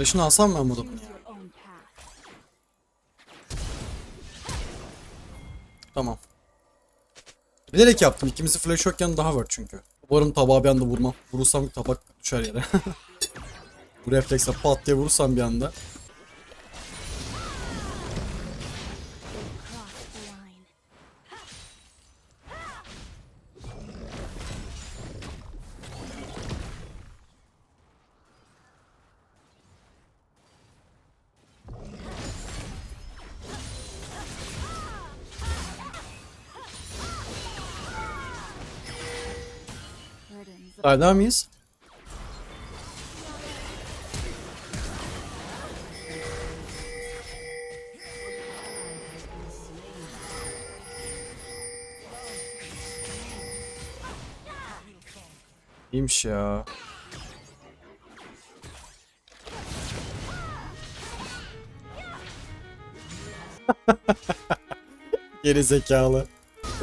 Flash'ını alsam ben bu adamın ya. your own path. Tamam. Bilerek yaptım. İkimizi flash yokken daha var çünkü. Umarım tabağı bir anda vurmam. Vurursam tabak düşer yere. bu refleksle pat diye vurursam bir anda. Hala mıyız? İyiymiş ya. Geri zekalı.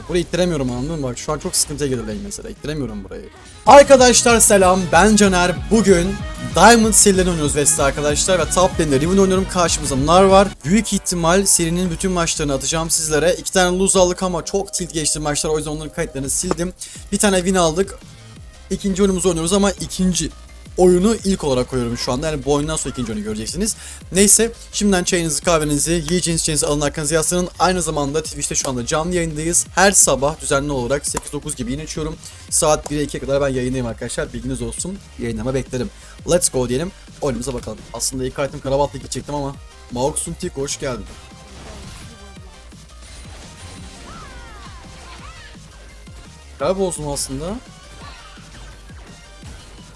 Burayı ittiremiyorum anladın mı? Bak şu an çok sıkıntıya girdi lane mesela. İttiremiyorum burayı. Arkadaşlar selam. Ben Caner. Bugün Diamond serilerini oynuyoruz Vesta arkadaşlar. Ve top lane'de Riven oynuyorum. Karşımızda Nar var. Büyük ihtimal serinin bütün maçlarını atacağım sizlere. İki tane lose aldık ama çok tilt geçti maçlar. O yüzden onların kayıtlarını sildim. Bir tane win aldık. İkinci oyunumuzu oynuyoruz ama ikinci oyunu ilk olarak koyuyorum şu anda. Yani bu oyundan sonra ikinci oyunu göreceksiniz. Neyse şimdiden çayınızı kahvenizi yiyeceğiniz şeyinizi alın arkanıza yaslanın. Aynı zamanda Twitch'te şu anda canlı yayındayız. Her sabah düzenli olarak 8-9 gibi yine açıyorum. Saat 1'e 2'ye kadar ben yayındayım arkadaşlar. Bilginiz olsun. Yayınlama beklerim. Let's go diyelim. Oyunumuza bakalım. Aslında ilk item Karabat'la gidecektim ama Maok Suntik hoş geldin. Galiba bozdum aslında.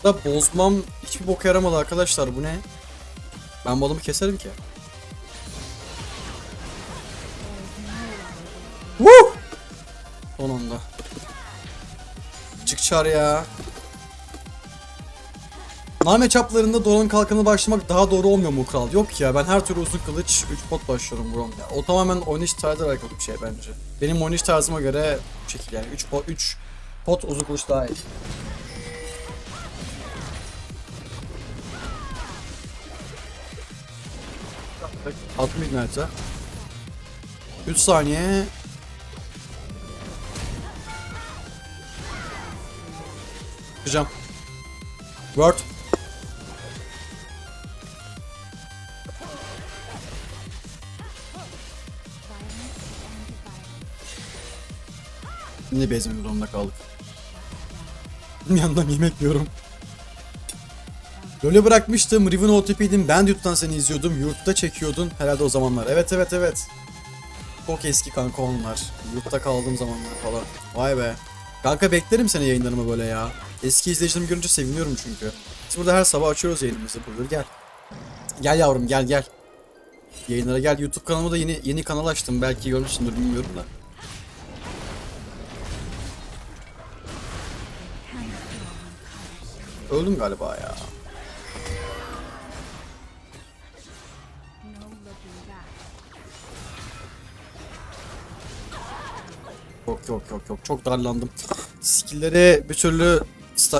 Da bozmam hiçbir boka yaramadı arkadaşlar bu ne? Ben bu adamı keserim ki. Woo! Son anda. Çık çar ya. Name çaplarında Doran kalkanı başlamak daha doğru olmuyor mu kral? Yok ya ben her türlü uzun kılıç 3 pot başlıyorum bro. O tamamen oynayış tarzı alakalı bir şey bence. Benim oynayış tarzıma göre bu şekil yani 3 pot 3 pot uzun kılıç daha iyi. Attım ignite'a. 3 saniye. Çıkacağım. Word. Yine bezmemek zorunda kaldık. Bir yandan yemek yiyorum. LoL'ü bırakmıştım. Riven OTP'ydim. Ben YouTube'dan seni izliyordum. Yurtta çekiyordun. Herhalde o zamanlar. Evet evet evet. Çok eski kanka onlar. Yurtta kaldığım zamanlar falan. Vay be. Kanka beklerim seni yayınlarıma böyle ya. Eski izleyicilerimi görünce seviniyorum çünkü. Biz burada her sabah açıyoruz yayınımızı. Burada gel. Gel yavrum gel gel. Yayınlara gel. YouTube kanalıma da yeni yeni kanal açtım. Belki görmüşsündür bilmiyorum da. Öldüm galiba ya. Yok yok yok yok çok darlandım. Skill'leri bir türlü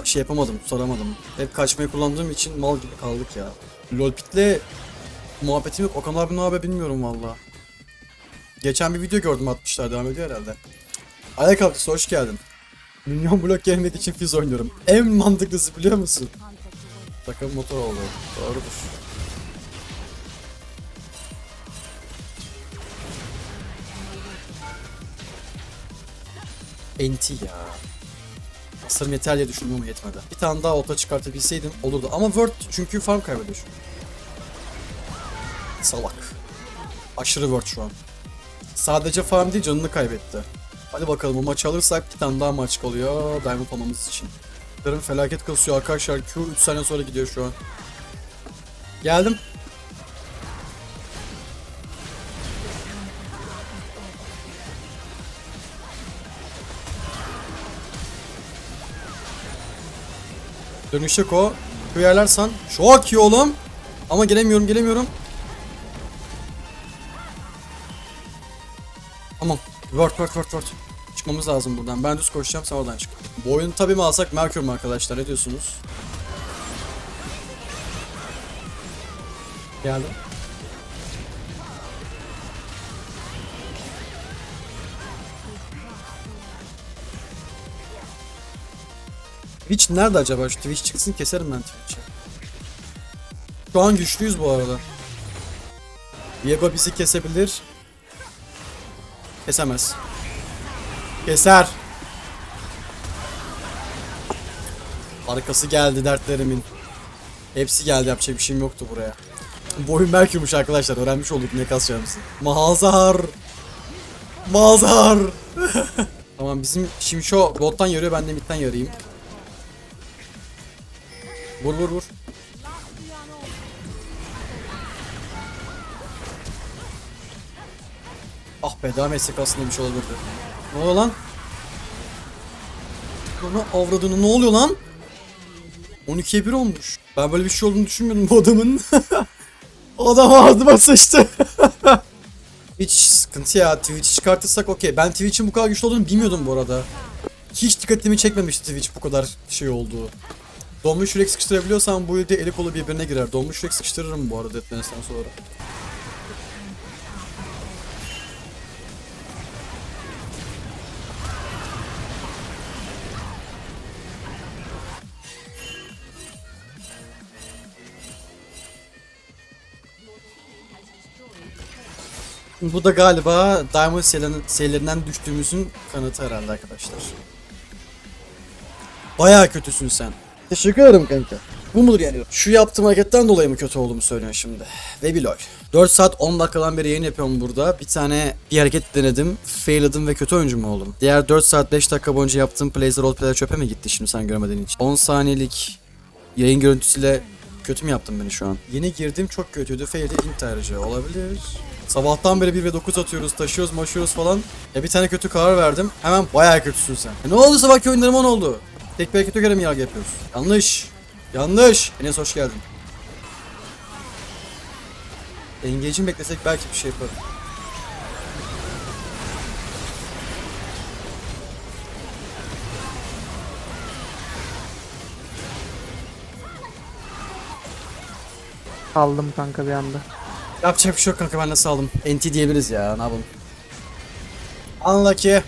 şey yapamadım, saramadım. Hep kaçmayı kullandığım için mal gibi kaldık ya. LoL Pit'le muhabbetim yok. Okan abi ne haber bilmiyorum valla. Geçen bir video gördüm atmışlar devam ediyor herhalde. Ayak kalkısı hoş geldin. Minyon blok gelmek için Fizz oynuyorum. En mantıklısı biliyor musun? Takım motor oldu. Doğrudur. Enti ya. Asırım yeter diye düşündüm ama yetmedi. Bir tane daha ota çıkartabilseydim olurdu. Ama Word çünkü farm kaybediyor. Salak. Aşırı Word şu an. Sadece farm değil canını kaybetti. Hadi bakalım bu maçı alırsak bir tane daha maç kalıyor Diamond olmamız için. Yarın felaket kasıyor arkadaşlar. Q 3 saniye sonra gidiyor şu an. Geldim. Dönüşecek o. Q yerlersen. Çok iyi oğlum. Ama gelemiyorum gelemiyorum. Tamam. Word word word word. Çıkmamız lazım buradan. Ben düz koşacağım sen oradan çık. Bu oyunu tabii mi alsak Merkür mü arkadaşlar ne diyorsunuz? Geldim. Twitch nerede acaba? Şu Twitch çıksın keserim ben Twitch'i. Şu an güçlüyüz bu arada. Diego bizi kesebilir. Kesemez. Keser. Arkası geldi dertlerimin. Hepsi geldi yapacak bir şeyim yoktu buraya. Bu oyun Merkür'müş arkadaşlar öğrenmiş olduk ne kasacağımızı. Mazhar. Mazhar. tamam bizim Şimşo bottan yarıyor ben de midden yarayayım. Vur vur vur. Ah be devam etsek aslında bir şey olabilirdi. Ne oluyor lan? Bana avradını ne oluyor lan? 12'ye 1 olmuş. Ben böyle bir şey olduğunu düşünmüyordum bu adamın. Adam ağzıma sıçtı. Hiç sıkıntı ya. Twitch'i çıkartırsak okey. Ben Twitch'in bu kadar güçlü olduğunu bilmiyordum bu arada. Hiç dikkatimi çekmemişti Twitch bu kadar şey olduğu. Donmuş yürek sıkıştırabiliyorsam bu yılda eli kolu birbirine girer. Donmuş yürek sıkıştırırım bu arada etmenizden sonra. Bu da galiba Diamond serilerinden düştüğümüzün kanıtı herhalde arkadaşlar. Bayağı kötüsün sen. Teşekkür ederim kanka. Bu mudur yani? Şu yaptığım hareketten dolayı mı kötü olduğumu söylüyorsun şimdi? Ve bir lol. 4 saat 10 dakikadan beri yayın yapıyorum burada. Bir tane bir hareket denedim. Failadım ve kötü oyuncu mu oldum? Diğer 4 saat 5 dakika boyunca yaptığım Playzer Roleplay'ler çöpe mi gitti şimdi sen görmediğin için? 10 saniyelik yayın görüntüsüyle kötü mü yaptım beni şu an? Yeni girdim çok kötüydü. Fail'i intiharcı olabilir. Sabahtan beri 1 ve 9 atıyoruz, taşıyoruz, maşıyoruz falan. Ya bir tane kötü karar verdim. Hemen bayağı kötüsün sen. E ne oldu sabahki oyunlarıma ne oldu? Tek bir harekete göre mi yargı yapıyoruz? Yanlış. Yanlış. Enes hoş geldin. Engage'in beklesek belki bir şey yaparım. Kaldım kanka bir anda. Yapacak bir şey yok kanka ben nasıl aldım. NT diyebiliriz ya ne yapalım. Unlucky.